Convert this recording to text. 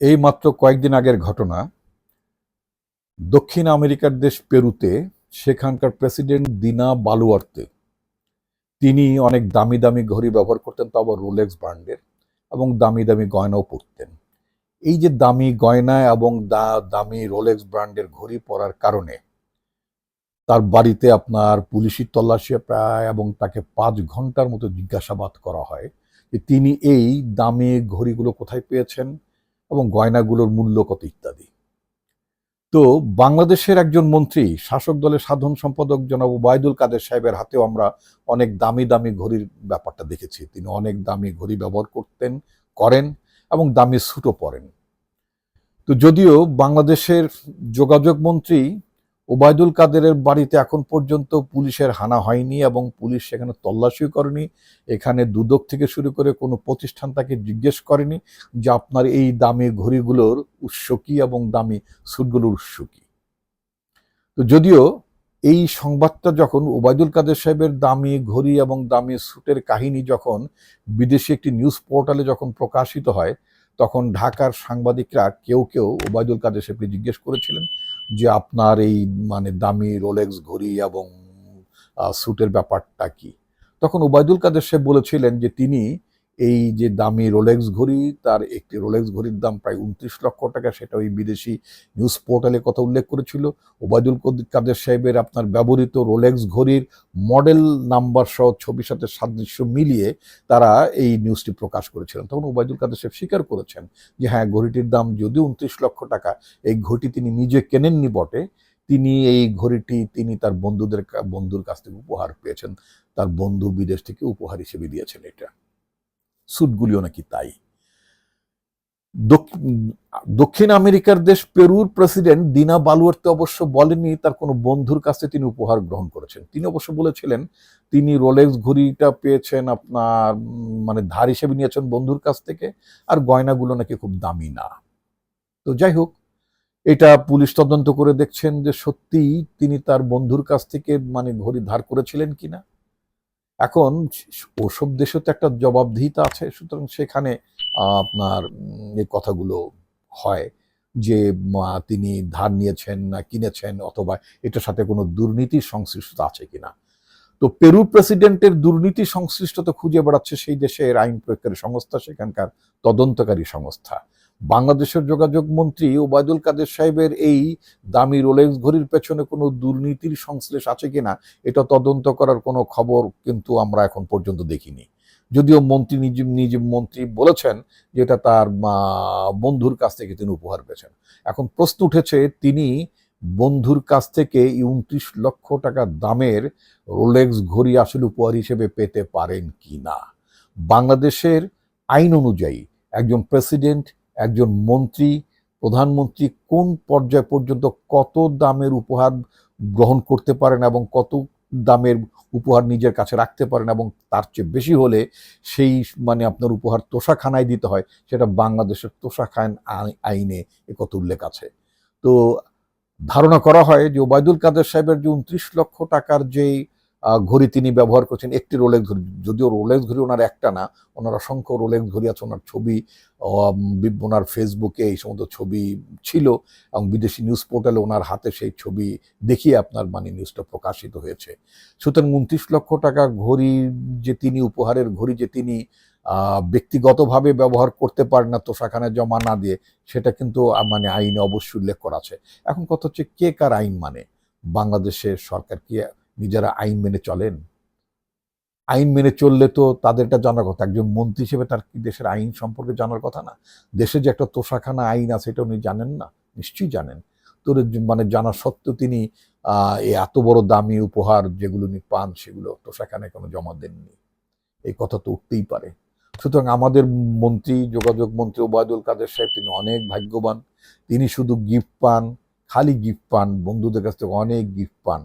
এই মাত্র কয়েকদিন আগের ঘটনা, দক্ষিণ আমেরিকার দেশ পেরুতে সেখানকার প্রেসিডেন্ট দিনা বালুয়ার্তে। তিনি অনেক দামি দামি ঘড়ি ব্যবহার করতেন তাও আবার রোলেক্স ব্র্যান্ডের, এবং দামি দামি গয়নাও পরতেন। এই যে দামি গয়না এবং দা- দামি রোলেক্স ব্র্যান্ডের ঘড়ি পরার কারণে তার বাড়িতে আপনার পুলিশি তল্লাশি প্রায় এবং তাকে পাঁচ ঘণ্টার মতো জিজ্ঞাসাবাদ করা হয় যে তিনি এই দামি ঘড়িগুলো কোথায় পেয়েছেন? এবং গয়নাগুলোর মূল্য কত ইত্যাদি। তো বাংলাদেশের একজন মন্ত্রী, শাসক দলের সাধারণ সম্পাদক জনাব ওবায়দুল কাদের সাহেবের হাতেও আমরা অনেক দামি দামি ঘড়ির ব্যাপারটা দেখেছি। তিনি অনেক দামি ঘড়ি ব্যবহার করতেন, করেন এবং দামি স্যুটও পরেন। তো যদিও বাংলাদেশের যোগাযোগ মন্ত্রী ওবায়দুল কাদেরের বাড়িতে এখন পর্যন্ত পুলিশের হানা হয়নি এবং পুলিশ সেখানে তল্লাশিও করেনি। এখানে দুদক থেকে শুরু করে কোনো প্রতিষ্ঠান তাকে জিজ্ঞেস করেনি যে আপনার এই দামি ঘড়িগুলোর উৎস কি এবং দামি স্যুটগুলোর উৎস কি। তো যদিও এই সংবাদটা যখন ওবায়দুল কাদের সাহেবের দামি ঘড়ি এবং দামি স্যুটের কাহিনী যখন বিদেশি একটি নিউজ পোর্টালে যখন প্রকাশিত হয়, তখন ঢাকার সাংবাদিকরা কেউ কেউ ওবায়দুল কাদের সাহেবকে জিজ্ঞেস করেছিলেন যে আপনার এই মানে দামি রোলেক্স ঘড়ি এবং স্যুটের ব্যাপারটা কি? তখন ওবায়দুল কাদের সাহেব বলেছিলেন যে তিনি এই যে দামি রোলেক্স ঘড়ি, তার একটি রোলেক্স ঘড়ির দাম প্রায় উনত্রিশ লক্ষ টাকা, সেটা ওই বিদেশি নিউজ পোর্টালে কথা উল্লেখ করেছিল। ওবায়দুল কদ- কাদের সাহেবের আপনার ব্যবহৃত রোলেক্স ঘড়ির মডেল নাম্বার সহ ছবির সাথে সাদৃশ্য মিলিয়ে তারা এই নিউজটি প্রকাশ করেছিলেন। তখন ওবায়দুল কাদের সাহেব স্বীকার করেছেন যে হ্যাঁ ঘড়িটির দাম যদিও উনত্রিশ লক্ষ টাকা, এই ঘড়িটি তিনি নিজে কেনেননি বটে, তিনি এই ঘড়িটি তিনি তার বন্ধুদের বন্ধুর কাছ থেকে উপহার পেয়েছেন। তার বন্ধু বিদেশ থেকে উপহার হিসেবে দিয়েছেন এটা। স্যুটগুলিও নাকি তাই। দক্ষিণ আমেরিকার দেশ পেরুর প্রেসিডেন্ট দিনা বালুয়ার্তে অবশ্য বলেননি তার কোনো বন্ধুর কাছে তিনি উপহার গ্রহণ করেছেন। তিনি অবশ্য বলেছিলেন, তিনি রোলেক্স ঘড়িটা পেয়েছেন আপনার মানে ধার হিসেবে নিয়েছেন বন্ধুর কাছ থেকে, আর গয়নাগুলো নাকি খুব দামি না। তো যাই হোক, এটা পুলিশ তদন্ত করে দেখছেন যে সত্যিই তিনি তার বন্ধুর কাছ থেকে মানে ঘড়ি ধার করেছিলেন কিনা। এখন ওসব দেশে তো একটা জবাবদিহিতা আছে, সুতরাং সেখানে আপনার এই কথাগুলো হয় যে তিনি ধার নিয়েছেন না কিনেছেন অথবা এটার সাথে কোনো দুর্নীতির সংশ্লিষ্টতা আছে কিনা। তো পেরু প্রেসিডেন্টের দুর্নীতি সংশ্লিষ্টতা খুঁজে বেড়াচ্ছে সেই দেশের আইন প্রয়োগকারী সংস্থা, সেখানকার তদন্তকারী সংস্থা। বাংলাদেশের যোগাযোগ মন্ত্রী ওবায়দুল কাদের সাহেবের এই দামি রোলেক্স ঘড়ির পেছনে কোনো দুর্নীতির সংশ্লেষ আছে কিনা, এটা তদন্ত করার কোনো খবর কিন্তু আমরা এখন পর্যন্ত দেখিনি। যদিও মন্ত্রী নিজে নিজে মন্ত্রী বলেছেন যে এটা তার বন্ধুর কাছ থেকে তিনি উপহার পেয়েছেন। এখন প্রশ্ন উঠেছে, তিনি বন্ধুর কাছ থেকে উনত্রিশ লক্ষ টাকা দামের রোলেক্স ঘড়ি আসলে উপহার হিসেবে পেতে পারেন কি না বাংলাদেশের আইন অনুযায়ী একজন প্রেসিডেন্ট একজন মন্ত্রী প্রধানমন্ত্রী কোন পর্যায় পর্যন্ত কত দামের উপহার গ্রহণ করতে পারেন এবং কত দামের উপহার নিজের কাছে রাখতে পারেন এবং তার চেয়ে বেশি হলে সেই মানে আপনার উপহার তোষাখানায় দিতে হয় সেটা বাংলাদেশের তোষাখান আই- আইনে এ কত উল্লেখ আছে। তো ধারণা করা হয় যে ওবায়দুল কাদের সাহেবের যে উনত্রিশ লক্ষ টাকার যে আহ, ঘড়ি তিনি ব্যবহার করছেন একটি রোলেক্স ঘড়ি। যদিও রোলেক্স ঘড়ি ওনার একটা না, ওনার অসংখ্য রোলেক্স ঘড়ি আছে, ওনার ছবি ওনার ফেসবুকে এই সমস্ত ছবি ছিল এবং বিদেশি নিউজ পোর্টালে ওনার হাতে সেই ছবি দেখিয়ে আপনার মানে নিউজটা প্রকাশিত হয়েছে। সুতরাং উনত্রিশ লক্ষ টাকা ঘড়ি যে তিনি, উপহারের ঘড়ি যে তিনি ব্যক্তিগতভাবে ব্যবহার করতে পারেন না তোষাখানায় জমা না দিয়ে, সেটা কিন্তু মানে আইনে অবশ্যই উল্লেখ করা আছে। এখন কথা হচ্ছে কে কার আইন মানে? বাংলাদেশের সরকার কি নিজেরা আইন মেনে চলেন। আইন মেনে চললে তো তাদেরটা জানার কথা। একজন মন্ত্রী হিসেবে তার কি দেশের আইন সম্পর্কে জানার কথা না? দেশে যে একটা তোষাখানা আইন আছে এটা উনি জানেন না? নিশ্চয়ই জানেন। তো মানে জানা সত্ত্বেও তিনি এত বড় দামি উপহার যেগুলো উনি পান, সেগুলো তোষাখানায় কোনো জমা দেননি। এই কথা তো উঠতেই পারে। সুতরাং আমাদের মন্ত্রী, যোগাযোগ মন্ত্রী ওবায়দুল কাদের সাহেব তিনি অনেক ভাগ্যবান। তিনি শুধু গিফট পান, খালি গিফট পান, বন্ধুদের কাছ থেকে অনেক গিফট পান।